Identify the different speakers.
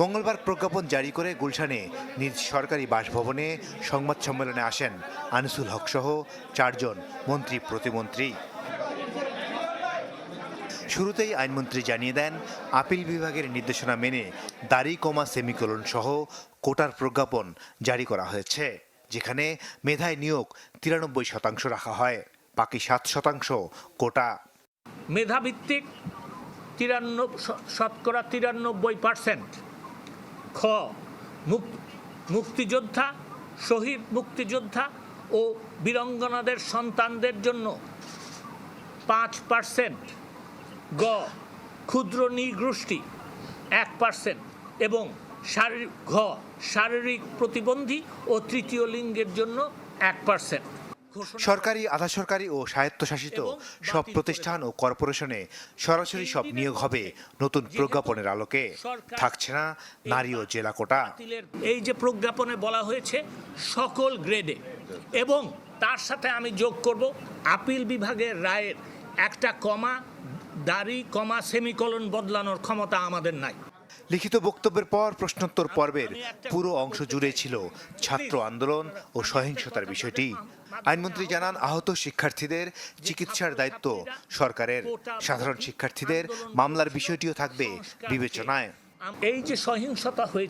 Speaker 1: মঙ্গলবার প্রজ্ঞাপন জারি করে গুলশানে নিজ সরকারি বাসভবনে সংবাদ সম্মেলনে আসেন আনিসুল হক সহ চারজন মন্ত্রী প্রতিমন্ত্রী। শুরুতেই আইনমন্ত্রী জানিয়ে দেন, আপিল বিভাগের নির্দেশনা মেনে দাড়ি কমা সেমিকোলন সহ কোটার প্রজ্ঞাপন জারি করা হয়েছে, যেখানে মেধায় নিয়োগ তিরানব্বই শতাংশ রাখা হয়, বাকি সাত শতাংশ কোটা।
Speaker 2: মেধাভিত্তিক তিরানব্বই শতকরা তিরানব্বই পার্সেন্ট খ মুক- মুক্তিযোদ্ধা, শহীদ মুক্তিযোদ্ধা ও বীরঙ্গনাদের সন্তানদের জন্য পাঁচ পার্সেন্ট গ ক্ষুদ্র নৃগোষ্ঠী এক পার্সেন্ট এবং শারীরিক ঘ শারীরিক প্রতিবন্ধী ও তৃতীয় লিঙ্গের জন্য এক পার্সেন্ট
Speaker 1: সরকারি আধা সরকারি ও স্বায়ত্তশাসিত সব প্রতিষ্ঠান ও কর্পোরেশনে সরাসরি সব নিয়োগ হবে নতুন প্রজ্ঞাপনের আলোকে। থাকছে না নারী ও জেলা কোটা।
Speaker 2: এই যে প্রজ্ঞাপনে বলা হয়েছে সকল গ্রেডে। এবং তার সাথে আমি যোগ করব আপিল বিভাগের রায়ের একটা কমা দাড়ি কমা সেমিকলন বদলানোর ক্ষমতা আমাদের নাই।
Speaker 1: লিখিত বক্তব্যের পর প্রশ্নোত্তর পর্বের পুরো অংশ জুড়ে ছিল ছাত্র আন্দোলন ও সহিংসতার বিষয়টি। আইনমন্ত্রী জানান আহত শিক্ষার্থীদের চিকিৎসার দায়িত্ব সরকারের। সাধারণ শিক্ষার্থীদের মামলার বিষয়টিও থাকবে বিবেচনায়।
Speaker 2: এই যে সহিংসতা হয়েছে